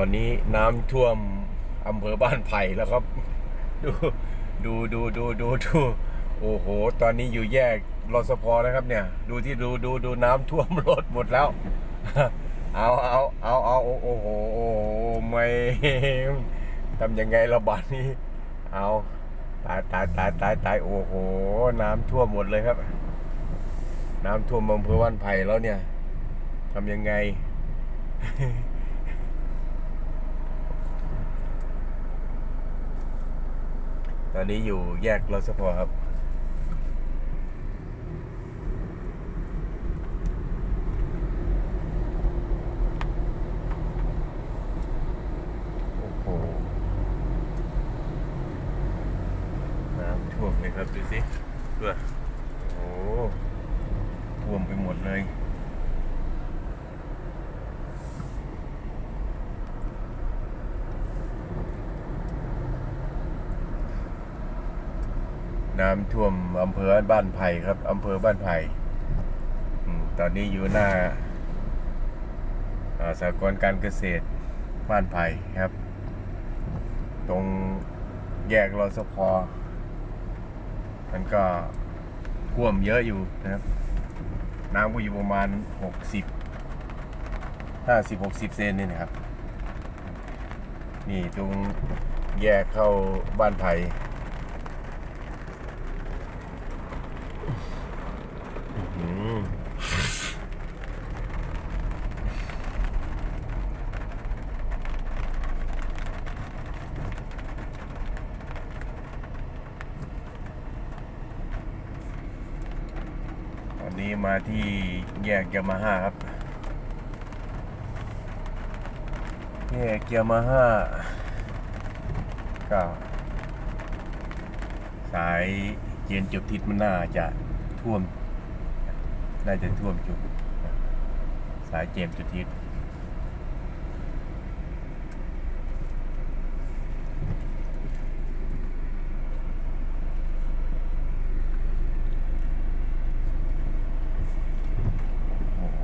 อนนี้น้ำท่วมอำเภอบ้านไผ่แล้วครับ ดูดูดูดูดูดูโอ้โห ตอนนี้อยู่แยกรสพนะครับเนี่ย ดูที่ดูดูดูน้ำท่วมรถหมดแล้ว เอาเอาเอาเอาโอ้โหโอ้โหไม่ทำยังไงระบาดนี้ เอาตายตายตายตายตายโอ้โห น้ำท่วมหมดเลยครับ น้ำท่วมอำเภอบ้านไผ่แล้วเนี่ยทำยังไง อนนี้อยู่แยกรสพครับโอ้โหน้ำท่วมเลยครับดูสิเพื่อโอ้โหท่วมไปหมดเลย น้ำท่วมอำเภอบ้านไผ่ครับอำเภอบ้านไผ่ตอนนี้อยู่หน้าสากลการเกษตรบ้านไผ่ครับ ตรงแยกรอสพมันก็ท่วมเยอะอยู่นะครับ น้ำก็อยู่ประมาณ 60 50 60 เซนนี่นะครับ นี่ตรงแยกเข้าบ้านไผ่อืมตอ นี้มาที่แยกยามาฮ่าครับ แยกยามาฮ่าก็สายเจียนจุดทิศมันน่าจะท่วม น่าจะท่วมจุด สายเจียนจุดทิศโอ้โห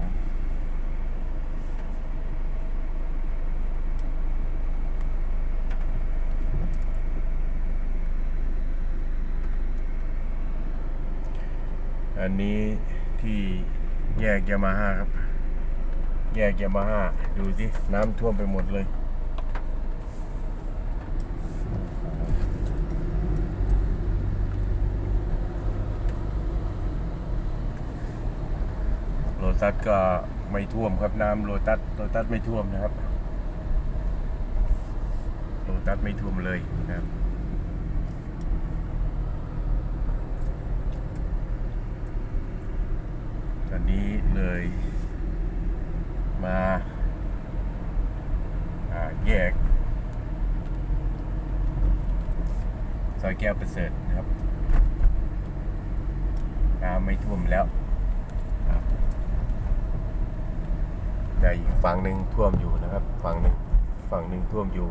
อันนี้ที่แยกยามาฮ่าครับ แยกยามาฮ่าดูสิ น้ำท่วมไปหมดเลยโลตัสก็ไม่ท่วมครับน้ำโลตัสโลตัสไม่ท่วมนะครับ โลตัสไม่ท่วมเลยนะครับ ตอนนี้เลยมาแยกซอยแก้วประเสริฐนะครับน้ำไม่ท่วมแล้วแต่อีกฝั่งหนึ่งท่วมอยู่นะครับ ฝั่งหนึ่งฝั่งหนึ่งท่วมอยู่